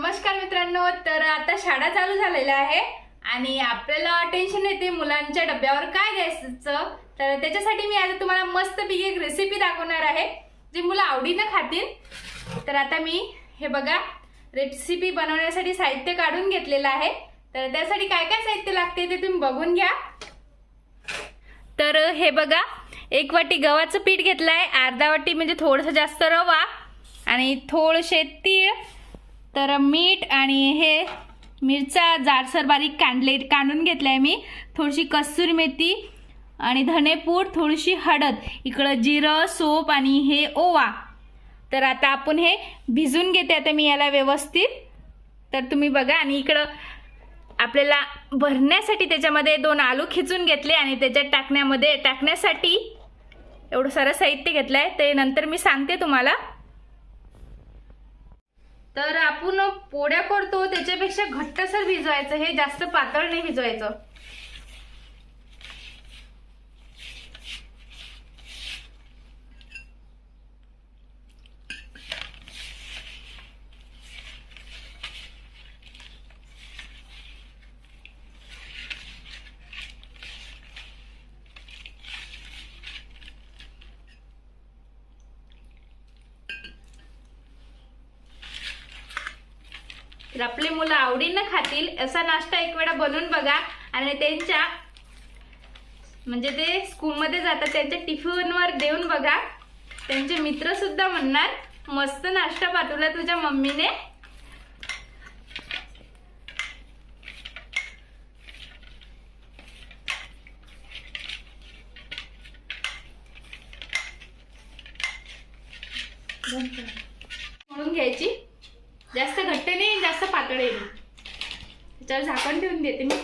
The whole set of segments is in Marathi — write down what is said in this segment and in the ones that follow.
नमस्कार मित्रांनो तर आता शाळा चालू झालेल्या आहे आणि आपल्याला टेन्शन येते मुलांच्या डब्यावर काय द्यायचं. तर त्याच्यासाठी मी आता तुम्हाला मस्त पैकी एक रेसिपी दाखवणार आहे जी मुलं आवडीनं खातील. तर आता मी हे बघा रेसिपी बनवण्यासाठी साहित्य काढून घेतलेलं आहे. तर त्यासाठी काय काय साहित्य लागते ते तुम्ही बघून घ्या. तर हे बघा एक वाटी गव्हाचं पीठ घेतलं आहे अर्धा वाटी म्हणजे थोडंसं जास्त रवा आणि थोडंसे तीळ तर मीठ आणि हे मिरचा जाडसर बारीक कांडले कांडून घेतलं आहे मी. थोडीशी कस्तुरी मेथी आणि धनेपूड थोडीशी हळद इकडं जिरं सोप आणि हे ओवा. तर आता आपण हे भिजून घेते. आता मी याला व्यवस्थित. तर तुम्ही बघा आणि इकडं आपल्याला भरण्यासाठी त्याच्यामध्ये दोन आलू खिचून घेतले आणि त्याच्यात टाकण्यामध्ये टाकण्यासाठी एवढं सारं साहित्य घेतलं आहे ते नंतर मी सांगते तुम्हाला. तर आपण पोळ्या करतो त्याच्यापेक्षा घट्टसर भिजवायचं हे जास्त पातळ नाही भिजवायचं. तर आपले मुलं आवडीनं खातील असा नाश्ता एक वेळा बनवून बघा. आणि त्यांच्या म्हणजे ते स्कूलमध्ये जातात त्यांच्या टिफिनवर देऊन बघा. त्यांचे मित्र सुद्धा म्हणणार मस्त नाश्ता पाठवला तुझ्या मम्मीने. जास्त घट्ट नाही जास्त पातळ आहे. नाही. त्याच्यावर झाकण ठेवून देते मी.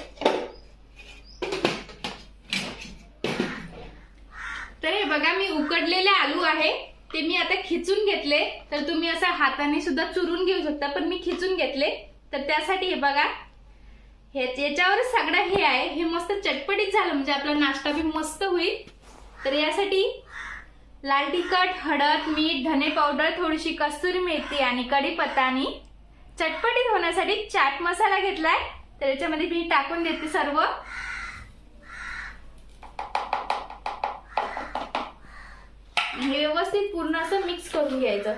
तर हे बघा मी उकडलेले आलू आहे. ते मी आता खिचून घेतले. तर तुम्ही असं हाताने सुद्धा चुरून घेऊ शकता पण मी खिचून घेतले. तर त्यासाठी हे बघा हे याच्यावर सगळं हे आहे. हे मस्त चटपटीत झालं म्हणजे आपला नाश्ता बी मस्त होईल. तर यासाठी लाल तिखट हळद मीठ धने पावडर थोडीशी कस्तुरी मेथी आणि कढीपत्ता आणि चटपटीत होण्यासाठी चाट मसाला घेतलाय. तर याच्यामध्ये मी टाकून देते सर्व. हे व्यवस्थित पूर्ण असं मिक्स करून घ्यायचं.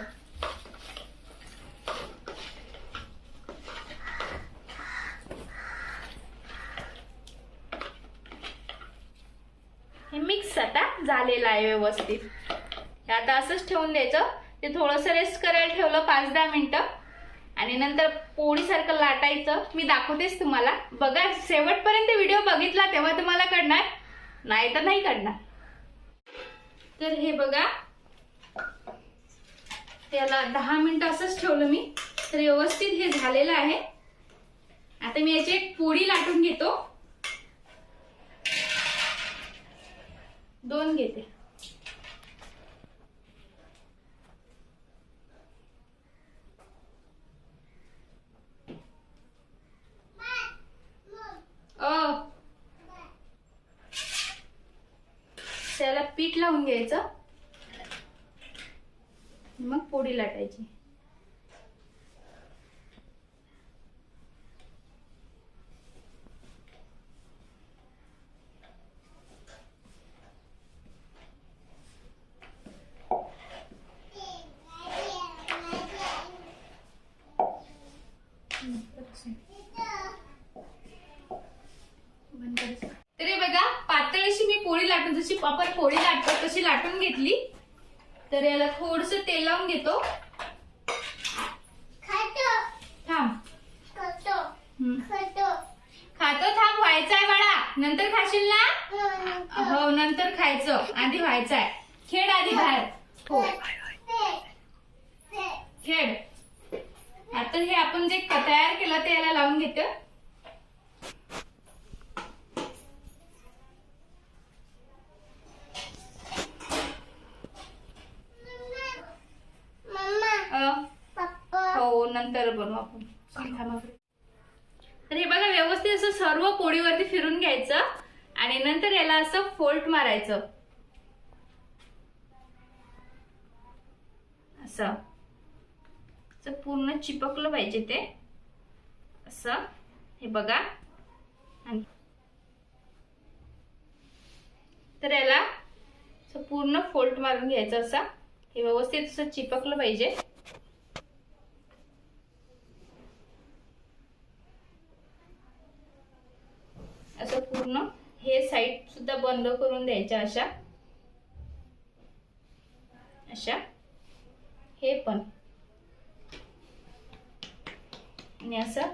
हे मिक्स आता झालेलं आहे व्यवस्थित. हे आता असंच ठेवून द्यायचं. ते थोडंसं रेस्ट करायला ठेवलं पाच दहा मिनिटं. आणि नंतर पोळीसारखं लाटायचं. मी दाखवतेच तुम्हाला. बघा शेवटपर्यंत व्हिडिओ बघितला तेव्हा तुम्हाला कळणार. नाही तर नाही कळणार. तर हे बघा. त्याला दहा मिनिटं असंच ठेवलं मी. तर व्यवस्थित हे झालेलं आहे. आता मी याची एक पोळी लाटून घेतो. दोन घेते अ त्याला पीठ लावून घ्यायचं. मग पोळी लाटायची. तर हे बघा पातळ अशी मी पोळी लाटून जशी आपण पोळी लाटतो तशी लाटून घेतली. तर याला थोडस तेल लावून घेतो. थांब. खातो. थांब व्हायचं आहे बाळा. नंतर खाशील ना? हो नंतर. खायचं. आधी व्हायचं आहे खेळ आधी बाहेर. हो. खेळ. आता हे आपण जे तयार केलं ते याला लावून घेतो. नंतर बनवू आपण. तर हे बघा व्यवस्थित असं सर्व पोळीवरती फिरून घ्यायचं आणि नंतर याला असं फोल्ट मारायचं. असं. पूर्ण चिपकलं पाहिजे ते. असं. हे बघा. आणि तर याला पूर्ण फोल्ट मारून घ्यायचं असं. हे व्यवस्थित असं चिपकलं पाहिजे असं पूर्ण हे साईड सुद्धा बंद करून द्यायच्या अशा. अशा. हे पण. आणि असं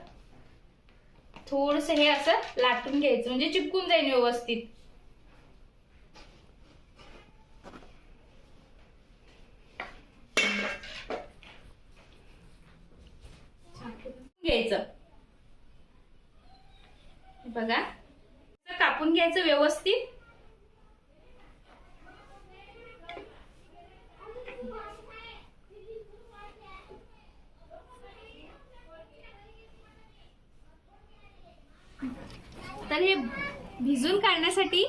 थोडस हे असं लाटून घ्यायचं म्हणजे चिपकून जाईल व्यवस्थित. घ्यायचं. बघा. कापून घ्यायचं व्यवस्थित. तर हे भिजून काढण्यासाठी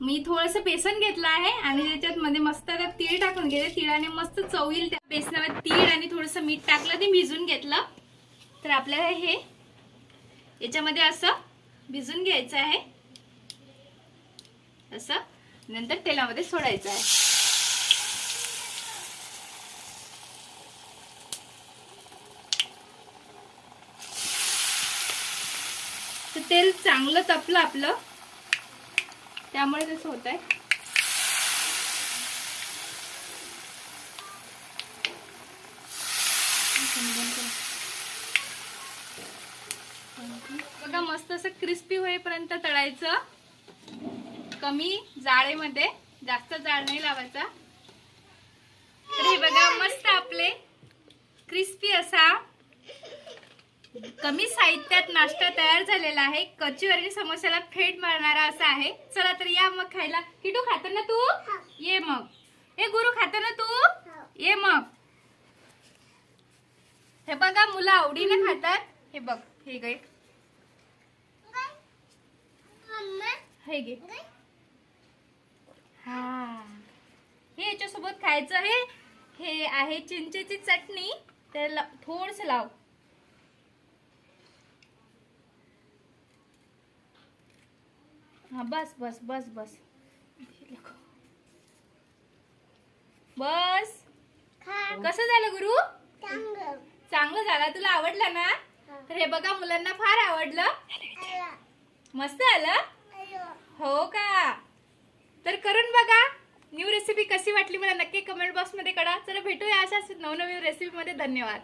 मी थोडंसं बेसन घेतलं आहे आणि त्याच्यात मध्ये मस्त आता तीळ टाकून घेतले तिळाने मस्त चव येईल त्या बेसनावर तीळ आणि थोडंसं मीठ टाकलं ते भिजून घेतलं. तर आपल्याला हे याच्यामध्ये असं भिजून घ्यायचं आहे. असं नंतर तेलामध्ये सोडायचं आहे. तर तेल चांगलं तपलं आपलं. त्यामुळे तसं होत आहे बघा मस्त असं क्रिस्पी होईपर्यंत तळायचं. कमी जाळेमध्ये जास्त जाळ नाही लावायचा. तर हे बघा मस्त आपले क्रिस्पी असा कमी साहित्यात नाश्ता तयार झालेला आहे. कचोरी समोस्याला फेट मारणारा असा आहे. चला तर या मग खायला. किटू खातो ना तू? ये मग. हे गुरु खातो ना तू? ये मग. हे बघा मुलं आवडीने खातात. हे बघ हे गे हे गे हा. हे याच्यासोबत खायचं हे हे आहे चिंचेची चटणी. त्याला थोडस लाव. हा बस बस बस बस. बस. कसं झालं गुरु? चांगलं. झालं. तुला आवडलं ना? तर हे बघा मुलांना फार आवडलं. मस्त आलं. हो का? तर करून बघा. न्यू रेसिपी कशी वाटली मला नक्की कमेंट बॉक्समध्ये कळा. चला भेटूया अशाच नवनवीन रेसिपीमध्ये धन्यवाद.